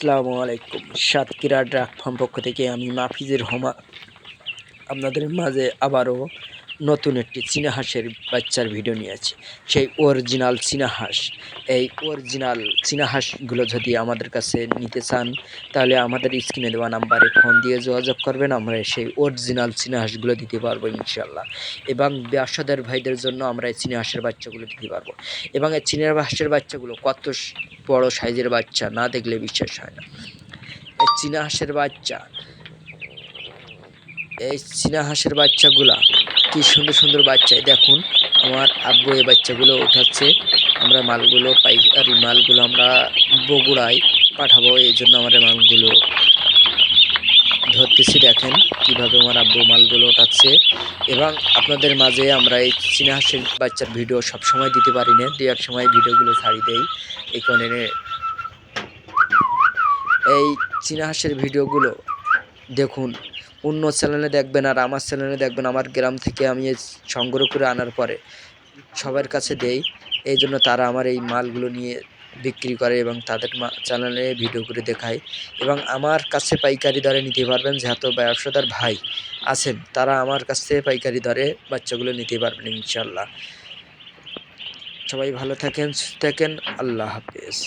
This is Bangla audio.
আসসালামু আলাইকুম। সাতক্ষীরা ড্রাগ ফার্ম পক্ষ থেকে আমি মাফিজের হমা। আপনাদের মাঝে আবারও নতুন একটি চীনা হাঁসের বাচ্চার ভিডিও নিয়ে আছি। সেই অরিজিনাল চীনা হাঁস এই অরিজিনাল চীনা হাঁসগুলো যদি আমাদের কাছে নিতে চান, তাহলে আমাদের স্ক্রিনে দেওয়া নাম্বারে ফোন দিয়ে যোগাযোগ করবেন, আমরা সেই অরিজিনাল চীনা হাঁসগুলো দিতে পারব ইনশাল্লাহ এবং ব্যবসাদার ভাইদের জন্য আমরা এই চীনা হাঁসের বাচ্চাগুলো দিতে পারব। এবং এই চীনা হাঁসের বাচ্চাগুলো কত বড় সাইজের বাচ্চা না দেখলে বিশ্বাস হয় না। এই চীনা হাঁসের বাচ্চা, এই চীনা হাঁসের বাচ্চাগুলা কি সুন্দর সুন্দর বাচ্চা। এই দেখুন, আমার আব্বু এই বাচ্চাগুলো উঠাচ্ছে। আমরা মালগুলো পাইকারি মালগুলো আমরা বগুড়ায় পাঠাবো, এই জন্য আমার মালগুলো ধরতেছি। দেখেন কীভাবে আমার আব্বু মালগুলো উঠাচ্ছে। এবং আপনাদের মাঝে আমরা এই চীনা হাঁসের বাচ্চার ভিডিও সব সময় দিতে পারি না। দু এক সময় ভিডিওগুলো ছাড়ি দেই এই কারণে এই চীনা হাঁসের ভিডিওগুলো দেখুন অন্য চ্যানেলে দেখবেন আর আমার চ্যানেলে দেখবেন আমার গ্রাম থেকে আমি সংগ্রহ করে আনার পরে সবার কাছে দেই। এই জন্য তারা আমার এই মালগুলো নিয়ে বিক্রি করে এবং তাদের চ্যানেলে ভিডিও করে দেখায় এবং আমার কাছে পাইকারি দরে নিতে পারবেন যেহেতু ব্যবসাদার ভাই আছেন, তারা আমার কাছ পাইকারি দরে বাচ্চাগুলো নিতে পারবেন ইনশাল্লাহ সবাই ভালো থাকেন থাকেন, আল্লাহ হাফেজ।